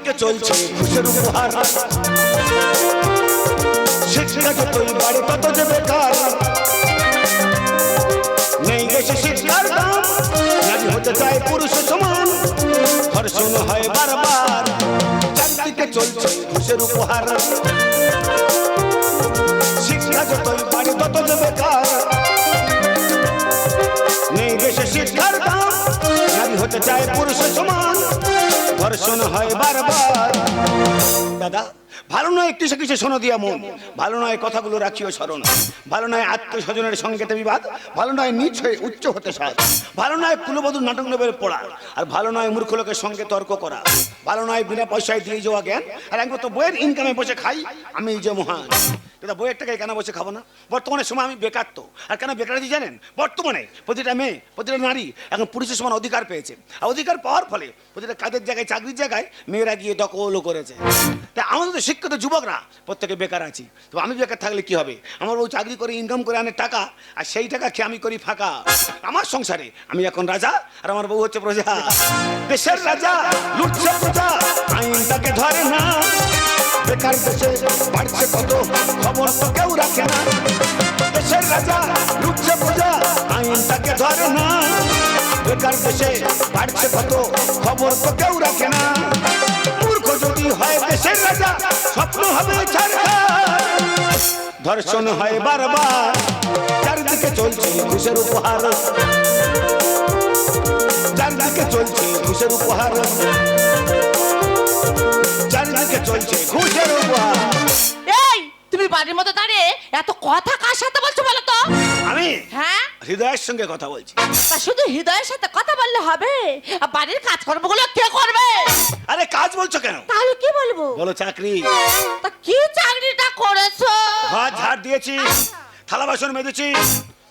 চারদিকে চলছে। ঘুষের উপহার শিক্ষা যতই বাড়ে তত যে বেকার। নেই দেশে শিক্ষার দাম, নারী হতে চায় পুরুষ সমান। ধর্ষণ হয় বারবার, চারদিকে চলছে ঘুষের উপহার। শিক্ষা যতই বাড়ে তত যে বেকার। নেই দেশে শিক্ষার দাম, নারী হতে চায় পুরুষ সমান। ধর্ষণ হয় বারবার। দাদা ভালো নয় একটু সে কিছু শোনো দিয়া মন। ভালো নয় কথাগুলো রাখিও স্মরণ। ভালো নয় আত্মীয় স্বজনের সঙ্গেতে বিবাদ। ভালো নয় নিচ হয়ে উচ্চ হতে সাজ ভালো নয় কুলবধূর নাটক নেবের পড়া। আর ভালো নয় মূর্খ লোকের সঙ্গে তর্ক করা। ভালো নয় বিনা পয়সায় দিয়ে যাওয়া জ্ঞান। আর একবার তো বইয়ের ইনকামে বসে খাই, আমি যে মহান। দাদা বইয়ের টাকায় কেন বসে খাব না? বর্তমানে সময় আমি বেকার তো। আর কেন বেকার জানেন? বর্তমানে প্রতিটা মেয়ে, প্রতিটা নারী এখন পুরুষের সমান অধিকার পেয়েছে। আর অধিকার পাওয়ার ফলে প্রতিটা কাজের জায়গায়, চাকরির জায়গায় মেয়েরা গিয়ে দখলও করেছে। তা আমাদের তো শিক্ষিত যুবকরা প্রত্যেকে বেকার আছি। তো আমি বেকার থাকলে কি হবে? আমার বউ চাকরি করে ইনকাম করে আনে টাকা, আর সেই টাকা খেয়ে আমি করি ফাঁকা। আমার সংসারে আমি এখন রাজা, আর আমার বউ হচ্ছে প্রজা। দেশের রাজা, লুটছে প্রজা আইন তাকে ধরে না। বেকার দেশে বাড়ছে কত খবর তো কেউ রাখে না। দেশের রাজা, লুটছে প্রজা আইন তাকে ধরে না। বেকার দেশে বাড়ছে কত খবর তো কেউ রাখে না। হয় দেশের রাজা, স্বপ্ন হবে ধর্ষণ হয় বারবার, চারিদিকে চলছে ঘুষের উপহার। চারিদিকে চলছে ঘুষের উপহার। চারিদিকে চলছে ঘুষের উপহার। তুমি বাড়ির মতো দাঁড়িয়ে এত কথা কার সাথে বলছো বলো তো? আমি? হ্যাঁ? হৃদয়ের সঙ্গে কথা বলছি। তা শুধু হৃদয়ের সাথে কথা বললে হবে? আর বাড়ির কাজকর্মগুলো কে করবে? আরে কাজ বলছো কেন? তাহলে কি বলব? বলো চাকরি। তা কি চাকরিটা করেছ? ঘর ঝাড় দিয়েছি থালা বাসন মেজেছি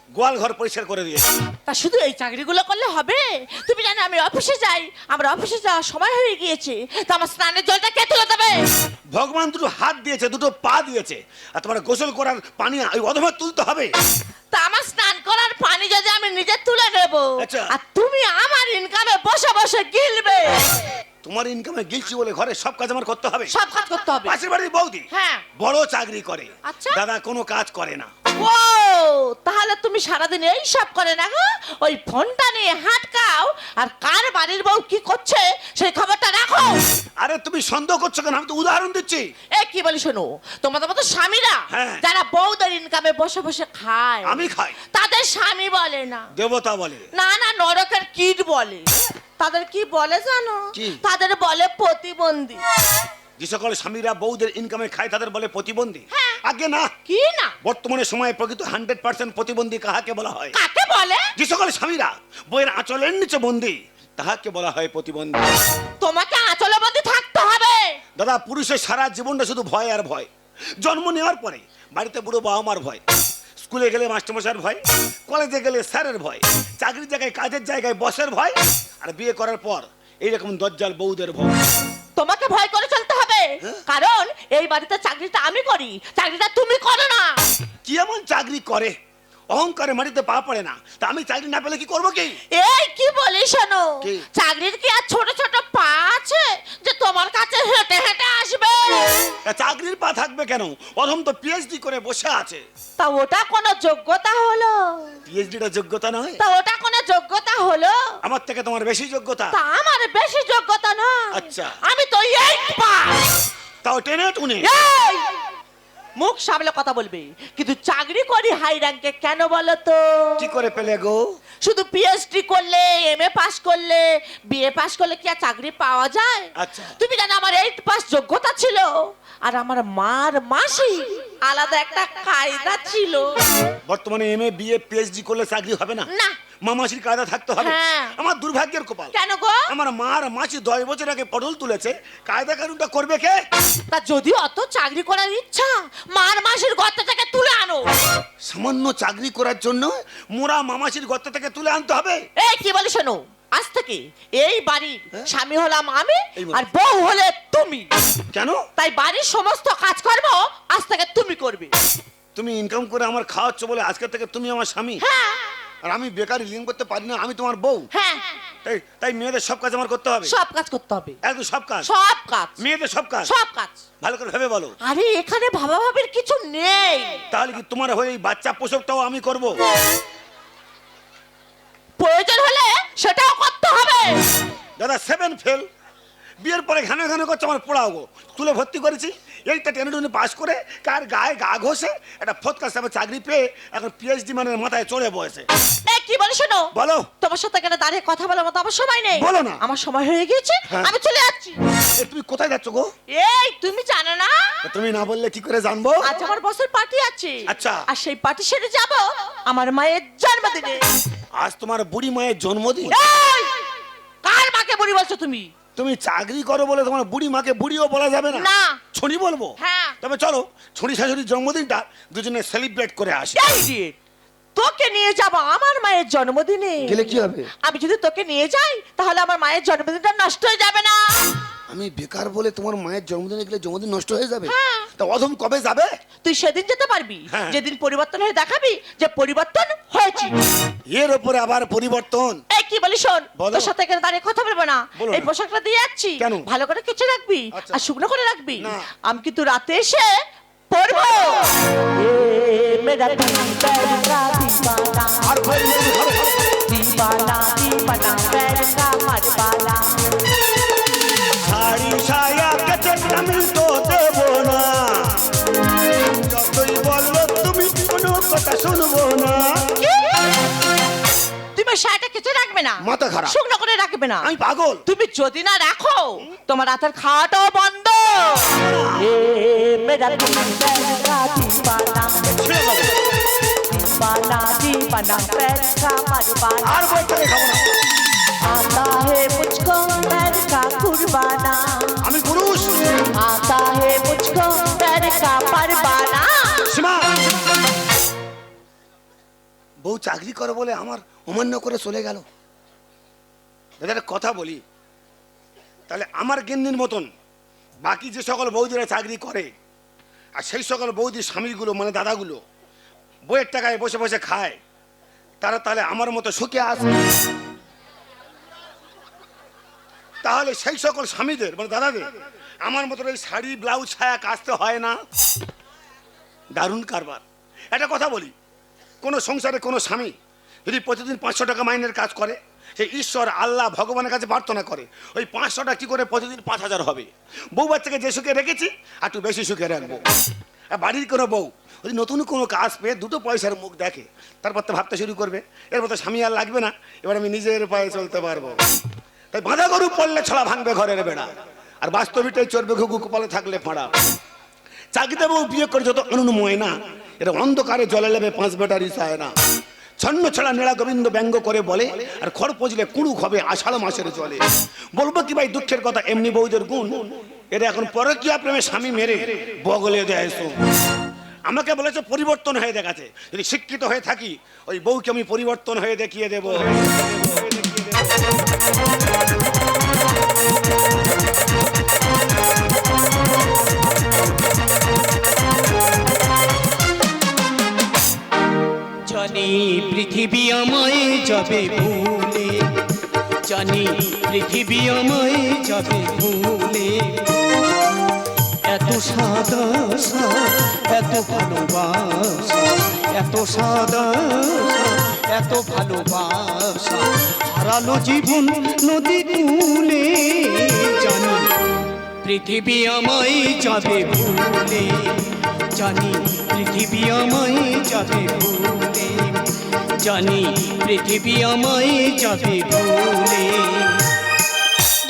গোয়াল ঘর পরিষ্কার করে দিয়েছি। তা শুধু এই চাকরিগুলো করলে হবে? তুমি জানো আমি অফিসে যাই আমার অফিসে যাওয়ার সময় হয়ে গিয়েছে। তা আমার স্নানের জলটা কে তুলে দেবে? ভগবান দুটো হাত দিয়েছে দুটো পা দিয়েছে আর তোমার গোসল করার পানি ওই অধমা তুলতে হবে। তা আমার স্নান করার পানি যদি আমি নিজে তুলে নেব আচ্ছা। আর তুমি আমার ইনকামে বসে বসে গিলবে। তোমার ইনকামে গিলছি বলে ঘরে সব কাজ আমার করতে হবে। সব কাজ করতে হবে। পাশের বাড়ির বৌদি হ্যাঁ। বড় চাকরি করে। আচ্ছা। দাদা কোনো কাজ করে না। ও তাহলে তুমি সারাদিন এই সব করে না গো ওই ফোনটা নিয়ে হাটকাও আর কার বাড়ির বউ কি করছে সেই খবরটা রাখো। আরে তুমি সন্দেহ করছ কেন? আমি তো উদাহরণ দিচ্ছি। এ কি বলি শোনো তোমাদের মতো স্বামীরা হ্যাঁ। যারা বউদের ইনকামে বসে বসে খায় আমি খাই। তাদের স্বামী বলে না। দেবতা বলে। না না নরকের কীট বলে। তাদের কি বলে জানো? কি? তাদের বলে প্রতিবন্ধী। যে সকল স্বামীরা বউদের ইনকামে খায় তাদের বলে প্রতিবন্ধী। হ্যাঁ। আগে না। কি না? বর্তমানে সময়ে প্রকৃত হান্ড্রেড পার্সেন্ট প্রতিবন্ধী কাহাকে বলা হয়? কাকে বলে? যে সকল স্বামীরা বইয়ের আঁচলের নিচে বন্দী তাহাকে বলা হয় প্রতিবন্ধী। তোমাকে আঁচলে বন্দি থাকতে হবে। দাদা পুরুষের সারা জীবনটা শুধু ভয় আর ভয়। জন্ম নেওয়ার পরে বাড়িতে বুড়ো বাবা মার ভয়। স্কুলে গেলে মাস্টারমশাইয়ের ভয়। কলেজে গেলে স্যারের ভয়। চাকরির জায়গায় কাজের জায়গায় বসের ভয়। আর বিয়ে করার পর এইরকম দজ্জাল বউদের ভয়। তোমাকে ভয় করে চলতে কারণ এই বাড়িতে চাকরিটা আমি করি চাকরিটা তুমি করো না। কি এমন চাকরি করে? অহংকারে মাটিতে পা পড়ে না। তা আমি চাকরি না পেলে কি করব কি? এই কি বলি শোনো কি? চাকরির কি আর ছোট ছোট পা আছে যে তোমার কাছে হেঁটে হেঁটে আসবে? তা চাকরির পা থাকবে কেন? অধম তো পিএইচডি করে বসে আছে। তা ওটা কোনো যোগ্যতা হলো? পিএইচডিটা যোগ্যতা নয়? তা ওটা কোনো যোগ্যতা হলো? আমার থেকে তোমার বেশি যোগ্যতা? তা আমার বেশি যোগ্যতা নয়। আচ্ছা। টেনে টুনে। এই! মুখ সামলে কথা বলবে। কিন্তু চাকরি করি হাই র্যাঙ্কে কেন বলো তো কি করে পেলে গো? শুধু পিএইচডি করলে এম এ পাস করলে বিএ পাস করলে কি আর চাকরি পাওয়া যায়? আচ্ছা। তুমি জানো আমার এইট পাস যোগ্যতা ছিল। আর আমার মার মাসি আলাদা একটা কায়দা ছিল। বর্তমানে এম এ বিএ পিএইচডি করলে চাকরি হবে না? না। মামাসির কায়দা থাকতে হবে। হ্যাঁ। আমার দুর্ভাগ্যের কপাল। কেন গো? আমার মার মাসি দশ বছর আগে পটল তুলেছে কায়দা কানুনটা করবে কে? তা যদি অত চাকরি করার ইচ্ছা মার মাসির গর্ত থেকে তুলে আনো। সামান্য চাকরি করার জন্য মোরা মামাসির গর্ত থেকে তুলে আনতে হবে। এই কি বলি শোনো? আজ থেকে এই বাড়ির স্বামী হলাম আমি এই বলো। আর বউ হলে তুমি। কেন? তাই বাড়ির সমস্ত কাজকর্ম আজ থেকে তুমি করবে। তুমি ইনকাম করে আমার খাওয়াচ্ছ বলে আজকে থেকে তুমি আমার স্বামী? হ্যাঁ। আর আমি বেকারি লিঙ্ক করতে পারি না আমি তোমার বউ। হ্যাঁ। তাই তাই মেয়েদের সব কাজ আমার করতে হবে। সব কাজ করতে হবে। একদম সব কাজ। সব কাজ। মেয়েদের সব কাজ। সব কাজ। ভালো করে ভেবে বলো। আরে এখানে ভাবা ভাবির কিছু নেই। তাহলে কি তোমার হয়ে এই বাচ্চা প্রসবটাও আমি করব? প্রয়োজন হলে সেটাও করতে হবে। দাদা সেভেন ফেল বিয়ের পরে ঘানে ঘানে করছে আমার পড়াও গো। তুলে ভর্তি করেছি। এইটা টেনে টুনে পাশ করে কার গায়ে গা ঘষে একটা ফোৎকা সাহেবের চাকরি পেয়ে এখন পিএইচডি মানে মাথায় চড়ে বসে। কি বলে শোনো? বলো। তোমার সাথে এখানে দাঁড়িয়ে কথা বলার মতো আমার সময় নেই? বলো না। আমার সময় হয়ে গিয়েছে হ্যাঁ। আমি চলে যাচ্ছি। তুমি কোথায় যাচ্ছ গো? এই তুমি জানো না? তুমি না বললে কি করে জানব? আজ আমার বসের পার্টি আছে। আচ্ছা। আর সেই পার্টি সেরে যাব আমার মায়ের জন্মদিনে। আজ তোমার বুড়ি মায়ের জন্মদিন! কার মাকে বুড়ি বলছো তুমি? তুমি চাকরি করো বলে তোমার বুড়ি মাকে বুড়িও বলা যাবে না। না। ছড়ি বলব? হ্যাঁ। তবে চলো ছড়ি শাশুড়ির জন্মদিনটা দুজনে সেলিব্রেট করে আসি। তোকে নিয়ে যাব আমার মায়ের জন্মদিনে। গেলে কি হবে? আমি যদি তোকে নিয়ে যাই তাহলে আমার মায়ের জন্মদিনটা নষ্ট হয়ে যাবে না। আমি বেকার বলে তোমার মায়ের জন্মদিনে গেলে জন্মদিন নষ্ট হয়ে যাবে? হ্যাঁ। তা অধম কবে যাবে? তুই সেদিন যেতে পারবি। হ্যাঁ। যেদিন পরিবর্তন হয়ে দেখাবি যে পরিবর্তন হয়েছে। এর উপরে আবার পরিবর্তন। এই কি বলি শোন। তোর সাথে এখানে দাঁড়িয়ে কথা বলব না। এই পোশাকটা দিয়ে যাচ্ছি। ভালো করে কিছু রাখবি আচ্ছা। আর শুকনো করে রাখবি। আমি কিন্তু রাতে এসে পরবো। এ মেরা দিল না মাথা খারাপ। শুকনো করে রাখবে না আমি পাগল তুমি যদি না রাখো তোমার রাতের খাওয়াটাও বন্ধ এ মেরা দিল তেরা দিবানা ছেড়ে দেবো। दीवाना दीवाना पैर का मरवाना আর বই থেকে খাবো না आता है मुझको पैर का कुर्बाना আমি পুরুষ आता है मुझको पैर का परवाना সীমা বউ চাকরি করে বলে আমার অমান্য করে চলে গেল দাদা কথা বলি। তাহলে আমার গিন্নির মতন বাকি যে সকল বৌদিরা চাকরি করে, আর সেই সকল বৌদির স্বামীগুলো মানে দাদাগুলো, বইয়ের টাকায় বসে বসে খায়, তারা তাহলে আমার মতো সুখে আসে তাহলে সেই সকল স্বামীদের মানে দাদাদের, আমার মতো এই শাড়ি, ব্লাউজ, ছায়া কাচতে হয় না? দারুণ কারবার। একটা কথা বলি, কোনো সংসারে কোনো স্বামী যদি প্রতিদিন পাঁচশো টাকা মাইনের কাজ করে সে ঈশ্বর আল্লাহ ভগবানের কাছে প্রার্থনা করে। ওই পাঁচশোটা কি করে প্রতিদিন পাঁচ হাজার হবে? বউ বাচ্চাকে যে সুখে রেখেছি, আর একটু বেশি সুখে রাখব। আর বাড়ির কোনো বউ, যদি নতুন কোনো কাজ পেয়ে দুটো পয়সার মুখ দেখে, তারপর তো ভাবতে শুরু করবে এর মতো স্বামী আর লাগবে না, এবার আমি নিজের পায়ে চলতে পারব। তাই বাঁধা গরু পড়লে ছড়া ভাঙবে ঘরের বেড়া, আর বাস্তবিকটাই চড়বে ঘুঘু কপালে থাকলে ফাঁড়া। চাকরিতে বউ বিয়ে করে যত অনুনময় না এটা অন্ধকারে জলে লেবে পাঁচ বেটারি চায় না ছন্ন ছড়া নেড়া গোবিন্দ ব্যঙ্গ করে বলে, আর খড় পচলে কুড়ুক হবে আষাঢ় মাসের জলে। বলব কি ভাই, দুঃখের কথা, এমনি বৌদের গুণ। এরা এখন পরকীয়া প্রেমে স্বামী মেরে বগলে দেয় আমাকে বলেছে, পরিবর্তন হয়ে দেখাতে যদি শিক্ষিত হয়ে থাকি, ওই বউকে আমি পরিবর্তন হয়ে দেখিয়ে দেবো। জানি পৃথিবী আমায় যাবে ভুলে। জানি পৃথিবী আমায় যাবে ভুলে। এত সাদা এত ভালোবাসা, এত সাদা এত ভালোবাসা, হারালো জীবন নদী কুলে। জানি পৃথিবী আমায় যাবে ভুলে। জানি পৃথিবী আমায় যাবে ভুলে। জানি পৃথিবী আমায় যাবে ভুলে।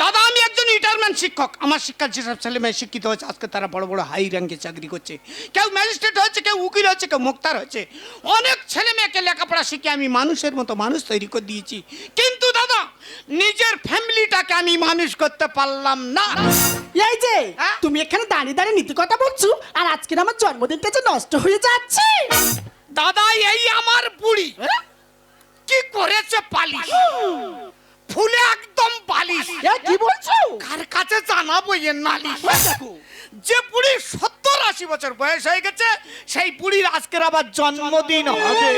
দাদা আমি একজন রিটায়ারমেন্ট শিক্ষক। আমার শিক্ষার যেসব ছেলে মেয়ে শিক্ষিত হয়েছে আজকে তারা বড় বড় হাই র্যাঙ্কে চাকরি করছে। কেউ ম্যাজিস্ট্রেট হয়েছে কেউ উকিল হচ্ছে কেউ মুক্তার হচ্ছে অনেক ছেলে মেয়েকে লেখাপড়া শিখে আমি মানুষের মতো মানুষ তৈরি করে দিয়েছি। কিন্তু দাদা নিজের ফ্যামিলিটাকে আমি মানুষ করতে পারলাম না। এই যে হ্যাঁ? তুমি এখানে দাঁড়িয়ে দাঁড়িয়ে নীতি কথা বলছো আর আজকের আমার জন্মদিনটা যে নষ্ট হয়ে যাচ্ছে। দাদা এই আমার বুড়ি। কি করেছে পালিশ? ফুলে একদম পালিশ। কি বলছো? কার কাছে জানাব এর নালিশ? হ্যাঁ, যে বুড়ি সত্তর আশি বছর বয়স হয়ে গেছে সেই বুড়ির আজকের আবার জন্মদিন হবে।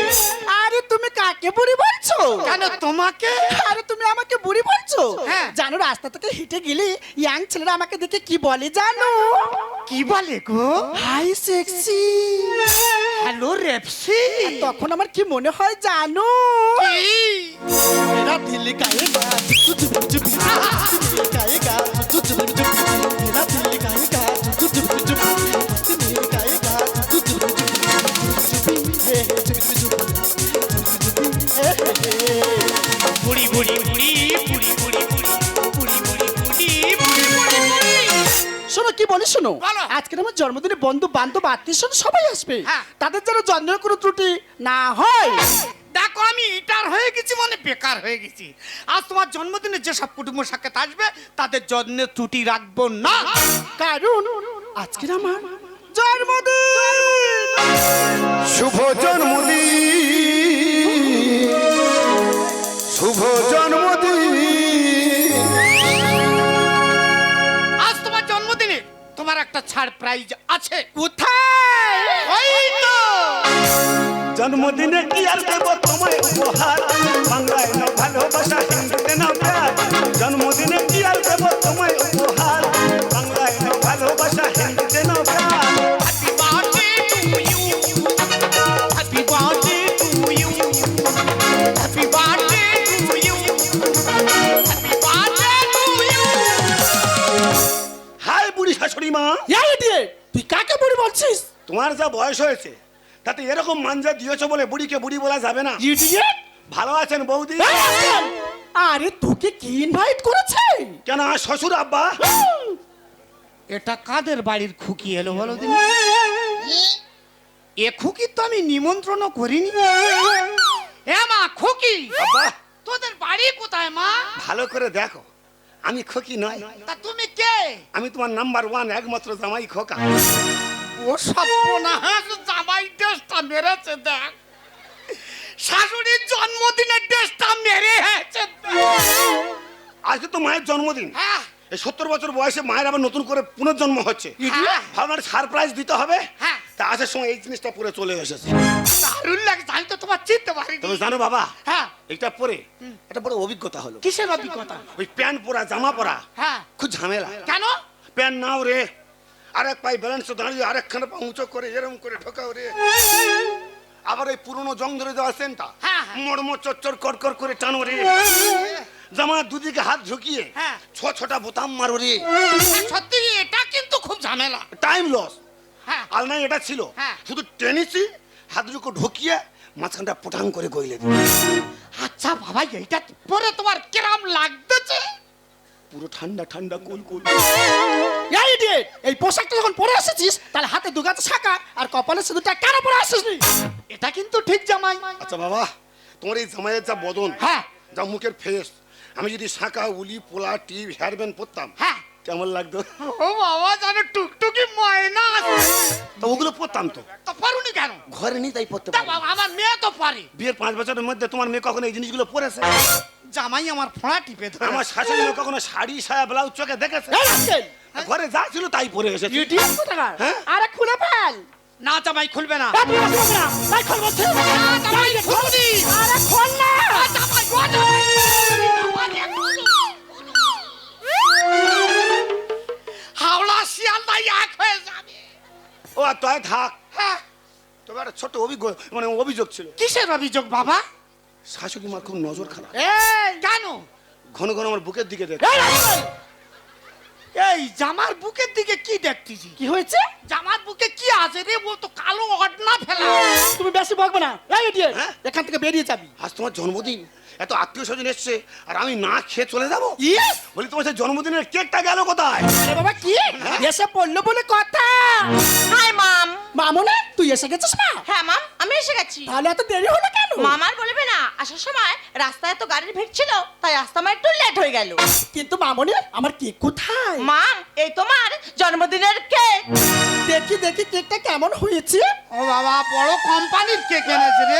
আরে তুমি কাকে বুড়ি বলছো? কেন তোমাকে? আরে তুমি আমাকে বুড়ি বলছো? হ্যাঁ। জানো রাস্তা থেকে হেঁটে গেলে ইয়াং ছেলেরা আমাকে দেখে কি বলে জানো? কি বলে গো? হাই সেক্সি হ্যালো রেপসি। তখন আমার কি মনে হয় জানো? এরা দিল্লি গায়ে বলে শোনো আজকে আমার জন্মদিনে বন্ধু বান্ধব আত্মীয় সবাই আসবে তাদের যেন জন্মের কোনো ত্রুটি না হয় আমি ইটার হয়ে গেছি মানে বেকার হয়ে গেছি। আজ তোমার জন্মদিনে যেসব কুটুম্ব সাক্ষাৎ আসবে তাদের যত্নে ত্রুটি রাখব না। কারণ আজকে আমার জন্মদিন। শুভ জন্মদিন। শুভ জন্মদিন। আজ তোমার জন্মদিনে তোমার একটা ছাড় প্রাইজ আছে। কোথায়? ওই তো। জন্মদিনে কি আর দেব তোমায় উপহার। বাংলায় না ভালোবাসা হিন্দিতে না প্যার। জন্মদিনে কি আর দেব তোমায় উপহার। বাংলায় না ভালোবাসা হিন্দিতে না প্যার। হাই বুড়ি শাশুড়ি মা। তুই কাকে বুড়ি বলছিস? তোমার যা বয়স হয়েছে তাতে এরকম মানজা দিয়েছ বলে বুড়িকে বুড়ি বলা যাবে না। ইডিয়েট ভালো আছেন বৌদি? আরে তোকে কি ইনভাইট করেছে? কেন শ্বশুর আব্বা? এটা কাদের বাড়ির খুকি এলো বলো দিন এ খুকি তো আমি নিমন্ত্রণ করিনি। এ মা খুকি! তোদের বাড়ি কোথায় মা? ভালো করে দেখো আমি খোকি নয়। তা তুমি কে? আমি তোমার নাম্বার ওয়ান একমাত্র জামাই খোকা। ও সর্বনাশ! জামাই ড্রেসটা মেরেছে দেখ। শাশুড়ির জন্মদিনের ড্রেসটা মেরে হয়েছে আজকে তো মায়ের জন্মদিন। হ্যাঁ। এই সত্তর বছর বয়সে মায়ের আবার নতুন করে পুনর্জন্ম হচ্ছে। হ্যাঁ। ভাবনার সারপ্রাইজ দিতে হবে। হ্যাঁ। তা আসার সময় এই জিনিসটা পরে চলে এসেছে। দারুণ লাগে আমি তো তোমার চিনতে পারি তুমি জানো বাবা হ্যাঁ। এটা পরে এটা বড় অভিজ্ঞতা হলো। কিসের অভিজ্ঞতা? ওই প্যান্ট পরা জামা পরা হ্যাঁ। খুব ঝামেলা। কেন? প্যান্ট নাও রে। আরেক পায়ে ব্যালেন্স দাঁড়িয়ে আরেকখানে পা উঁচু করে এরকম করে ঠোকাও রে। আবার এই পুরনো জং ধরে দেওয়া সেন্টা হ্যাঁ, হ্যাঁ। মরমর চচ্চর কর করে টানো রে। জামা দুদিকে হাত ঝুঁকিয়ে হ্যাঁ। ছ ছটা বোতাম মারো রে। সত্যি এটা কিন্তু খুব ঝামেলা। টাইম লস হ্যাঁ। আলনায় এটা ছিল। হ্যাঁ। শুধু টেনিসই হাত দুটো ঢুকিয়ে মাঝখানটা পোটাং করে গইলে। আচ্ছা বাবা এইটা পরে তোমার কিরাম লাগতেছে? পুরো ঠান্ডা ঠান্ডা কুল কুল। এই পোশাকটা যখন পরে এসেছিস তাহলে হাতে দুগাতে শাখা আর কপালে সিঁদুরটা কেন পরে আসিস এটা কিন্তু ঠিক জামাই। আচ্ছা বাবা তোমার এই জামাইয়ের যা বদন হ্যাঁ। যা মুখের ফেস আমি যদি শাঁকা উলি পোলা টিপ হেয়ার ব্যান্ড পরতাম হ্যাঁ। কেমন লাগতো? ও বাবা জানো টুকটুকি ময়না আছে। তো ওগুলো পরতাম তো? তো পারুনি কেন? ঘরে নিয়ে তাই পরতে বাবা আমার মেয়ে তো পারে। বিয়ের পাঁচ বছরের মধ্যে তোমার মেয়ে কখনো এই জিনিসগুলো পরেছে? জামাই আমার ফোঁড়া টিপে ধরে। আমার শাশুড়ি কখনো শাড়ি সায়া ব্লাউজ চোখে দেখেছে? ঘরে যা ছিল তাই পরে এসেছে। idiot কোথাকার? হ্যাঁ? আরে খুলে ফেল। না জামাই খুলবে না। তুই আসবি না। এই, খোল বলছি। জামাই খুলবি আরে খোল না। জামাই জামাই হাওড়া শিয়ালদা এক হয়ে যাবে। ও তয় থাক। হ্যাঁ। তবে একটা ছোট অভিজ্ঞ মানে অভিযোগ ছিল। কিসের অভিযোগ বাবা? শাশুড়ি মার খুব নজর খারাপ। এই, কেন ঘন ঘন আমার বুকের দিকে দেখ এই জামার বুকের দিকে কি দেখতেছি? কি হয়েছে? জামার বুকে কি আছে রে? ও তো কালো অডনা ফেলা। তুমি বেশি বকবে না। এই idiot! হ্যাঁ? এখান থেকে বেরিয়ে যাবি। আজ তোমার জন্মদিন। এত আত্মীয় স্বজন এসছে আর আমি না খেয়ে চলে যাব! বলি তোমার সেই জন্মদিনের কেকটা গেল কোথায়? আরে বাবা কি? এসে পড়ল বলে কথা। হাই মাম। মামনে তুই এসে গেছিস মা হ্যাঁ মাম আমি এসে গেছি। তাহলে এত দেরি হলো কেন? মামার বলবে না আসার সময় রাস্তায় তো গাড়ির ভিড় ছিল তাই রাস্তা আমার একটু লেট হয়ে গেল। কিন্তু মামনি আমার কেক কোথায়? মা এই তোমার জন্মদিনের কেক। দেখি দেখি কেকটা কেমন হয়েছে। ও বাবা বড় কোম্পানির কেক এনেছে রে।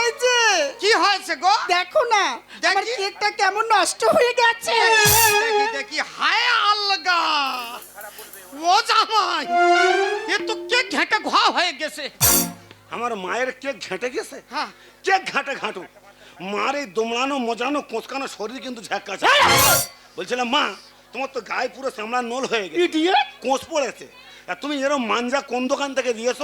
এই যে। কি হয়েছে গো? দেখো না আমার। কেকটা কেমন নষ্ট হয়ে গেছে। দেখি দেখি হায় আলগা ও জামাই এ তো হয়ে গেছে। আমার মায়ের কেক ঘেঁটে গেছে? হ্যাঁ। কেক ঘাটে ঘাঁটু মার এই দোমড়ানো মজানো কোঁচকানো শরীর কিন্তু ঝাক্কাছে বলছিলাম মা তোমার তো গায়ে পুরো চামড়া নোল হয়ে গেছে। কোঁচ পড়েছে। আর তুমি এরকম মাঞ্জা কোন দোকান থেকে দিয়েছ?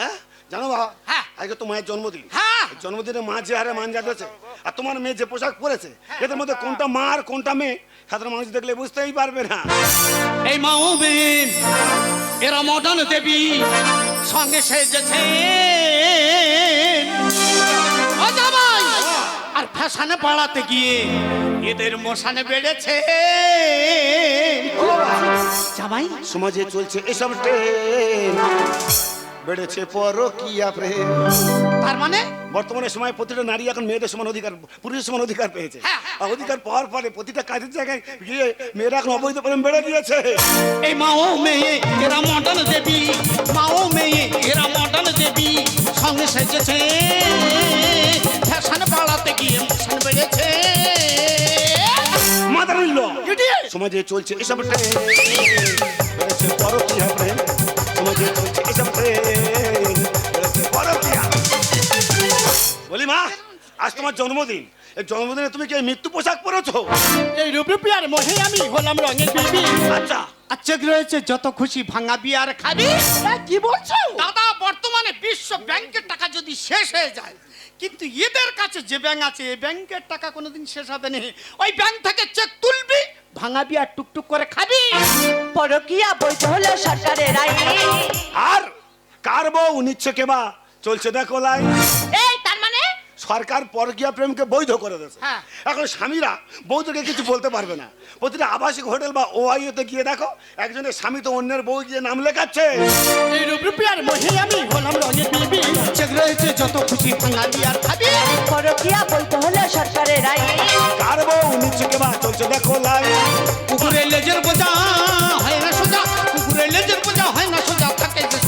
হ্যাঁ জানো বাবা হ্যাঁ। আজকে তো মায়ের জন্মদিন। হ্যাঁ। জন্মদিনে মা যে হারে মাঞ্জা দিয়েছে আর তোমার মেয়ে যে পোশাক পরেছে এদের মধ্যে কোনটা মা আর কোনটা মেয়ে সাধারণ মানুষ দেখলে বুঝতেই পারবে না। এই মা ও এরা মডার্ন দেবী সঙ্গে সেজেছে। ফ্যাশনে পাড়াতে গিয়ে এদের মশানে বেড়েছে। জামাই? সমাজে চলছে এসব ট্রেন বেড়েছে পরকিয়া প্রেম। তার মানে? বর্তমানে সময় প্রতিটা নারী এখন মেয়েদের সমান অধিকার পুরুষের সমান অধিকার পেয়েছে। হ্যাঁ, হ্যাঁ। আর অধিকার পাওয়ার পরে প্রতিটা কাজের জায়গায় গিয়ে মেয়েরা এখন অবৈধ প্রেম বেড়ে গিয়েছে এই মা ও মেয়ে এরা মডার্ন দেবী। মা ও মেয়ে এরা মডার্ন দেবী। সঙ্গে সেজেছে। গিয়ে মশানে বেড়েছে। সমাজে চলছে এসব ট্রেন। বেড়েছে সমাজে চলছে এসব ট্রেন। বেড়েছে পরকিয়া। বলি মা আজ তোমার জন্মদিন। এই জন্মদিনে তুমি কি মৃত্যু পোশাক পরেছো? এই রূপে আর মহে আমি হলাম রঙের বিবি। আচ্ছা। আর চেক রয়েছে যত খুশি ভাঙা বিয়ার খাবি। কি বলছো? দাদা বর্তমানে বিশ্ব ব্যাংকের টাকা যদি শেষ হয়ে যায় কিন্তু এদের কাছে যে ব্যাংক আছে এই ব্যাংকের টাকা কোনোদিন শেষ হবে না। ওই ব্যাংক থেকে চেক তুলবি ভাঙাবি আর টুকটুক করে খাবি। পরকিয়া বৈধ হলো সরকারের আইন। আর কার বউ নিচ্ছে কেবা চলছে দেখো লাই এই সরকার পরকিয়া প্রেমকে বৈধ করে দিয়েছে। হ্যাঁ। এখন স্বামীরা বউদেরকে কিছু বলতে পারবে না। প্রতিটা আবাসিক হোটেল বা ওআইওতে গিয়ে দেখো একজনের স্বামী তো অন্যের বউ গিয়ে নাম লেখাচ্ছে। এই রূপে আর মহে আমি হলাম রঙের বিবি। চেক রয়েছে যত খুশি ভাঙা বিয়ার খাবি। পরকিয়া বৈধ হলো সরকারের আইন কার বউ নিচ্ছে কেবা চলছে দেখো লাই। কুকুরে লেজের বোঝা হয় না সোজা। কুকুরের লেজের বোঝা হয় না সোজা থাকে যে।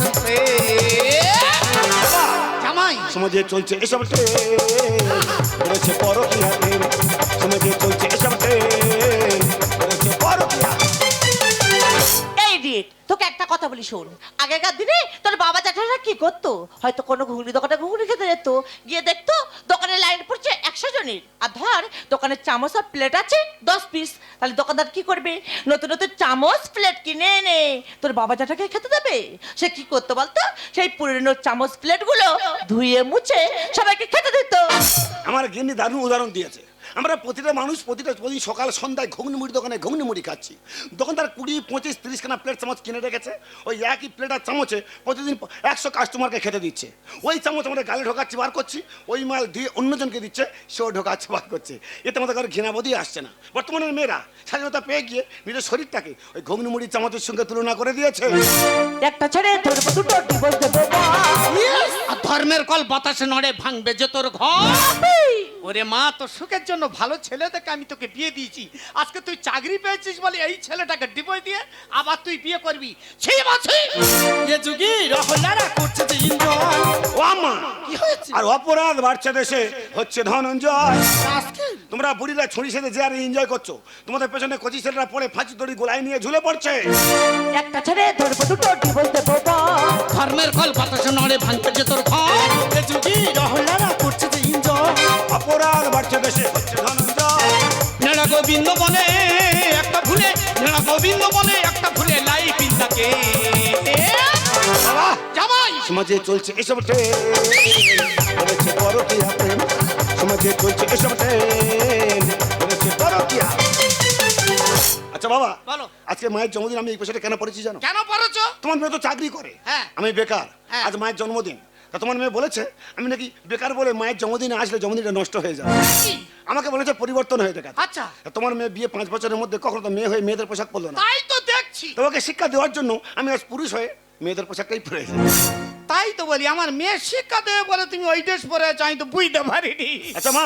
সমাজে চলছে এসব সমাজে চলছে রিট তোকে একটা কথা বলি শোন। আগেকার দিনে তোর বাবা জ্যাঠারা কি করতো? হয়তো কোনো ঘুগনি দোকানে ঘুগনি খেতে যেত। গিয়ে দেখতো দোকানে লাইন পড়ছে একশো জনের। আর ধর, দোকানের চামচ আর প্লেট আছে দশ পিস তাহলে দোকানদার কি করবে? নতুন নতুন চামচ প্লেট কিনে এনে তোর বাবা জ্যাঠাকে খেতে দেবে? সে কি করতো বলতো? সেই পুরনো চামচ প্লেটগুলো ধুয়ে মুছে সবাইকে খেতে দিত। আমার গিন্নি দারুণ উদাহরণ দিয়েছে। আমরা প্রতিটা মানুষ প্রতিটা প্রতিদিন সকাল সন্ধ্যায় ঘুগনি মুড়ি দোকানে ঘুগনি মুড়ি খাচ্ছি দোকানদার কুড়ি পঁচিশ তিরিশ খানা প্লেট চামচ কিনে রেখেছে। ওই একই প্লেট আর চামচে প্রতিদিন একশো কাস্টমারকে খেতে দিচ্ছে। ওই চামচ আমরা গালে ঢোকাচ্ছি বার করছি ওই মাল দিয়ে অন্যজনকে দিচ্ছে সেও ঢোকাচ্ছে বার করছে। এতে আমাদের কারও ঘৃণাবোধই আসছে না। বর্তমানের মেয়েরা স্বাধীনতা পেয়ে গিয়ে নিজের শরীরটাকে ওই ঘুগনি মুড়ি চামচের সঙ্গে তুলনা করে দিয়েছে। একটা ছেড়ে ধরবো দুটো ডিভোর্স দেবো আর ধর্মের কল বাতাসে নড়ে ভাঙবে যে তোর ঘর। ওরে মা তোর সুখের জন্য ভালো ছেলে দেখে আমি তোকে বিয়ে দিয়েছি। আজকে তুই চাকরি পেয়েছিস বলে এই ছেলেটাকে ডিভোর্স দিয়ে আবার তুই বিয়ে করবি। ছি বাছি এ যুগি রহলারা করছে যে ইনজয় ও আম্মা! আর অপরাধ বাড়ছে দেশে হচ্ছে ধনঞ্জয়। তোমরা বুড়িরা ছুরি সেতে যে আর এনজয় করছ তোমাদের পেছনে কচি ছেলেরা পড়ে ফাঁচি দড়ি গোলায় নিয়ে ঝুলে পড়ছে। একটা ছেড়ে ধরবো দুটো ডিভোর্স দেবো ধর্মের কল বাতাসে নড়ে ভাঙবে যে তোর ঘর। এ যুগি রহলারা অপরাধ বাড়ছে দেশে হচ্ছে নেড়া গোবিন্দ বলে একটা ভুলে নেড়া গোবিন্দ বলে একটা ভুলে লাইফ ইন থাকে সমাজে চলছে এসব বলেছে পরকিয়া প্রেম। সমাজে চলছে এসব বলেছে পরকিয়া। আচ্ছা বাবা বলো। আজকে মায়ের জন্মদিন আমি এই পেশাটা কেন পড়েছি জানো? কেন পড়েছো? তোমার মেয়ে তো চাকরি করে। হ্যাঁ। আমি বেকার। হ্যাঁ। আজ মায়ের জন্মদিন। তা তোমার মেয়ে বলেছে আমি নাকি বেকার বলে মায়ের জন্মদিনে আসলে জন্মদিনটা নষ্ট হয়ে যাবে আমাকে বলেছে পরিবর্তন হয়ে দেখা আচ্ছা। তোমার মেয়ে বিয়ে পাঁচ বছরের মধ্যে কখনো তো মেয়ে হয়ে মেয়েদের পোশাক পরলো না। তাই তো দেখছি। তোমাকে শিক্ষা দেওয়ার জন্য আমি আজ পুরুষ হয়ে মেয়েদের পোশাকটাই পরে তাই তো বলি আমার মেয়ে শিক্ষা দেবে বলে তুমি ওই ড্রেস পরে চাই আমি তো বুঝতে পারিনি। আচ্ছা মা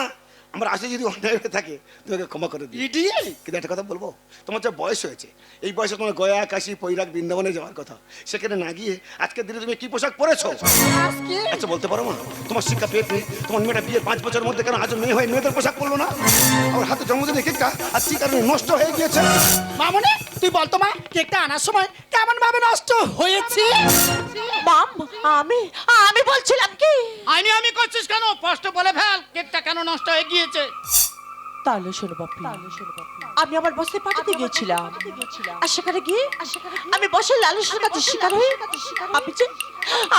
আমার আসে যদি অন্যায় হয়ে থাকে তোমাকে ক্ষমা করে দিই। ইডিয়ে কিন্তু একটা কথা বলব তোমার যে বয়স হয়েছে এই বয়সে তোমার গয়া কাশি পৈরাক বৃন্দাবনে যাওয়ার কথা। সেখানে না গিয়ে আজকের দিনে তুমি কি পোশাক পরেছো? আচ্ছা বলতে পারো না। তোমার শিক্ষা পেয়ে পেয়ে তোমার মেয়েটা বিয়ের পাঁচ বছরের মধ্যে কেন আজ মেয়ে হয়ে মেয়েদের পোশাক পরলো না? আমার হাতে জন্মদিনের কেকটা আর কি কারণে নষ্ট হয়ে গিয়েছে? মামনি তুই বলতো মা কেকটা আনার সময় কেমন ভাবে নষ্ট হয়েছে? মাম আমি আমি বলছিলাম কি? আইনি আমি করছিস কেন? স্পষ্ট বলে ফেল কেকটা কেন নষ্ট হয়ে গিয়েছে তাহলে শোনো বাপি আমি আমার বসে পাঠাতে গিয়েছিলাম আর সেখানে গিয়ে আমি বসের লালসের কাছে শিকার হয়ে আমি যে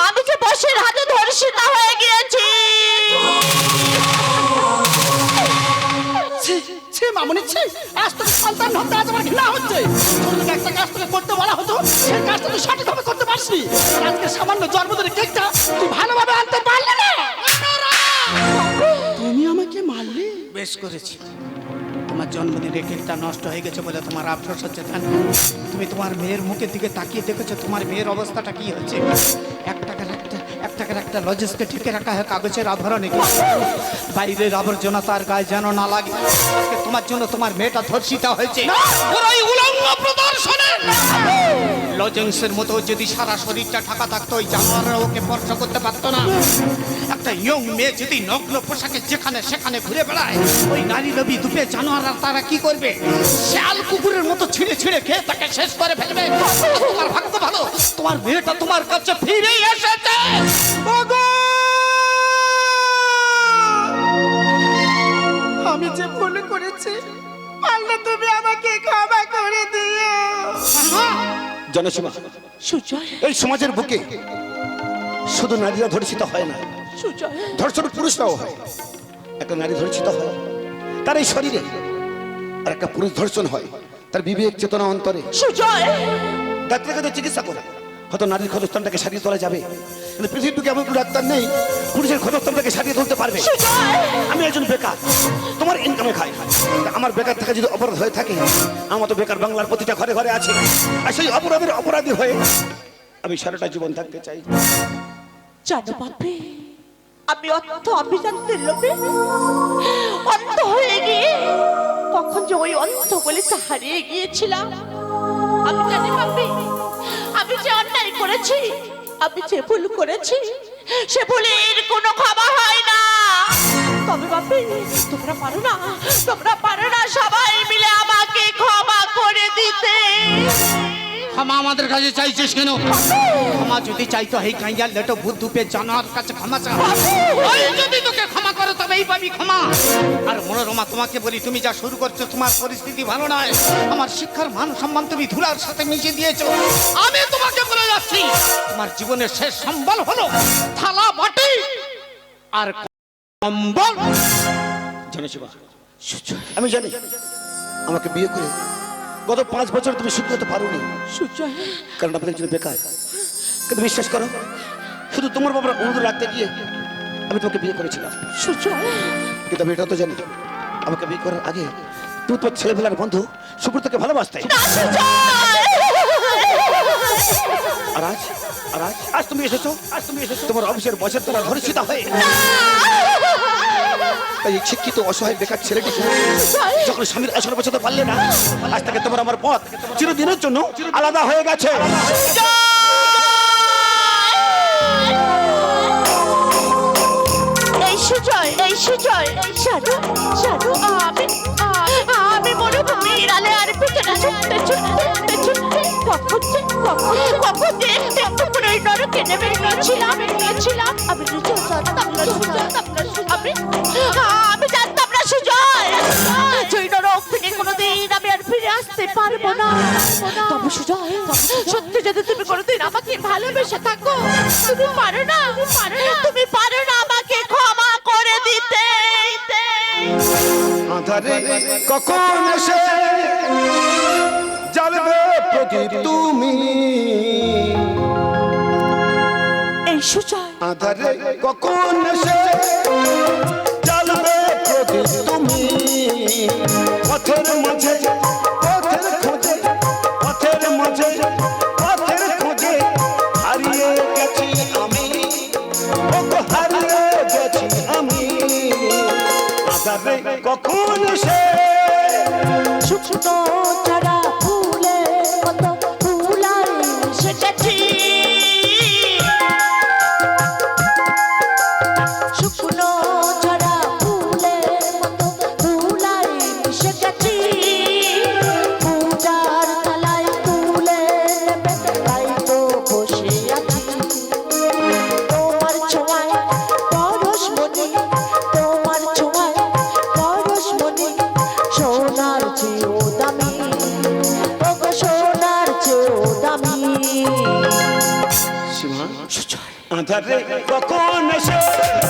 আমি যে বসের হাতে ধর্ষিত হয়ে গিয়েছি। ছি ছি মামনি ছি। আজ তোকে সন্তান হতে আজ আমার ঘৃণা হচ্ছে। ছোটদের একটা কাজ তোকে করতে বলা হতো। সেই কাজটা তুই সঠিকভাবে করতে পারছিস আর আজকে সামান্য জন্মদিনের কেকটা তুই ভালোভাবে আনতে পারলি না। বেশ করেছি তোমার জন্মদিনের কেকটা নষ্ট হয়ে গেছে বলে তোমার আফসোস হচ্ছে তা? তুমি তোমার মেয়ের মুখের দিকে তাকিয়ে দেখেছ, তোমার মেয়ের অবস্থাটা কি হচ্ছে এক টাকার একটা এক একটা লজেসকে ঠেকে রাখা হয় কাগজের আভরণে কি বাইরের আবর্জনা তার গায়ে যেন না লাগে। আজকে তোমার জন্য তোমার মেয়েটা ধর্ষিতা হয়েছে। লজেন্সের মতো যদি সারা শরীরটা ঢাকা থাকতো ওই জানোয়াররা ওকে স্পর্শ করতে পারতো না। একটা ইয়ং মেয়ে যদি নগ্ন পোশাকে যেখানে সেখানে ঘুরে বেড়ায় ওই নারী রবি দুপে জানোয়াররা তারা কি করবে? শাল কুকুরের মতো ছিঁড়ে ছিঁড়ে খেয়ে তাকে শেষ করে ফেলবে। তোমার ভাগ্য ভালো তোমার মেয়েটা তোমার কাছে ফিরেই এসেছে! আমি যে ভুল করেছি পারলে তুমি আমাকে ক্ষমা করে দিও। জনসীমা সুজয়। এই সমাজের বুকে শুধু নারীরা ধর্ষিত হয় না সুজয়। ধর্ষণ পুরুষরাও হয়। একটা নারী ধর্ষিত হয় তার এই শরীরে আর একটা পুরুষ ধর্ষণ হয় তার বিবেক চেতনা অন্তরে সুজয়। ডাক্তারের কাছে চিকিৎসা করে। হয়তো নারীর ক্ষতস্থানটাকে সারিয়ে তোলা যাবে। কিন্তু পৃথিবীর বুকে এমন কোনো ডাক্তার নেই পুরুষের ক্ষতস্থানটাকে সারিয়ে তুলতে পারবে। আমি একজন বেকার তোমার ইনকামে খাই আমার বেকার থাকা যদি অপরাধ হয়ে থাকে আমার তো বেকার বাংলার প্রতিটা ঘরে ঘরে আছে। আর সেই অপরাধের অপরাধী হয়ে আমি সারাটা জীবন থাকতে চাই। জানো আমি অর্থ অভিযান্তের লোভে অন্ধ হয়ে গিয়ে কখন যে ওই অন্ধ বলে হারিয়ে গিয়েছিলাম। আমি জানি আমি যে অন্যায় করেছি আমি যে ভুল করেছি সে ভুলের কোনো ক্ষমা হয় না। তবে বাপে তোমরা পারো না তোমরা পারো না সবাই মিলে আমাকে ক্ষমা করে দিতে। ক্ষমা আমাদের কাছে চাইছিস কেন? ক্ষমা যদি চাইতো এই কাইয়ার লেটো জানোয়ার কাছে ক্ষমা চা যদি তোকে ক্ষমা করে পাবি ক্ষমা। আর মনোরমা তোমাকে বলি তুমি যা শুরু করছ তোমার পরিস্থিতি ভালো নয়। আমার শিক্ষার মান সম্মান তুমি ধুলার সাথে মিশিয়ে দিয়েছ। আমি তোমাকে বলে যাচ্ছি তোমার জীবনের শেষ সম্বল হলো থালা বাটি আর কম্বল। জনসেবা আমি জানি আমাকে বিয়ে করে গত পাঁচ বছর তুমি সুখ হতে পারোনি। কারণ আপনি একজন বেকার। কিন্তু বিশ্বাস করো শুধু তোমার বাবার অনুরোধ রাখতে গিয়ে আমি তোমাকে বিয়ে করেছিলাম। সুজয় কিন্তু আমি এটা তো জানি। আমাকে বিয়ে করার আগে তুমি তোমার ছেলেবেলার বন্ধু সুব্রতকে ভালোবাসতে। আর আজ আর আজ আজ তুমি এসেছ আজ তুমি এসেছ। তোমার অফিসের বসের দ্বারা ধর্ষিত হয়ে। তাই এই শিক্ষিত অসহায় বেকার ছেলেটি যখন স্বামীর আসলে বসাতে পারলে না আজ থেকে তোমার আমার পথ চিরদিনের জন্য আলাদা হয়ে গেছে। এই সুজয়, সাধু সাধু, আমি আমি মরুভূমির আলে আর পেছনে ছুটতে ছুটতে ছুটতে কখন কখন কখন একটু একটু ওই নরকে নেমে গিয়েছিলাম গিয়েছিলাম। আমি নিজেও জানতাম না আমি আমি জানতাম না সুজয়। জয় নরক থেকে কোনোদিন আমি আর ফিরে আসতে পারব না। তবে সুজয়, সত্যি যদি তুমি কোনোদিন আমাকে ভালোবেসে থাকো, তুমি পারো না পারো না। তুমি পারো না আমাকে, ক্ষমা দিতে আধারে কখন এসে জ্বালবে প্রদীপ তুমি? এই সুজয় আধারে কখন এসে জ্বালবে প্রদীপ তুমি? পথের মাঝে যাবে কখন সে? ছোট তারা ফুলে কত ফুলাই সেটা ঠিক কখন সে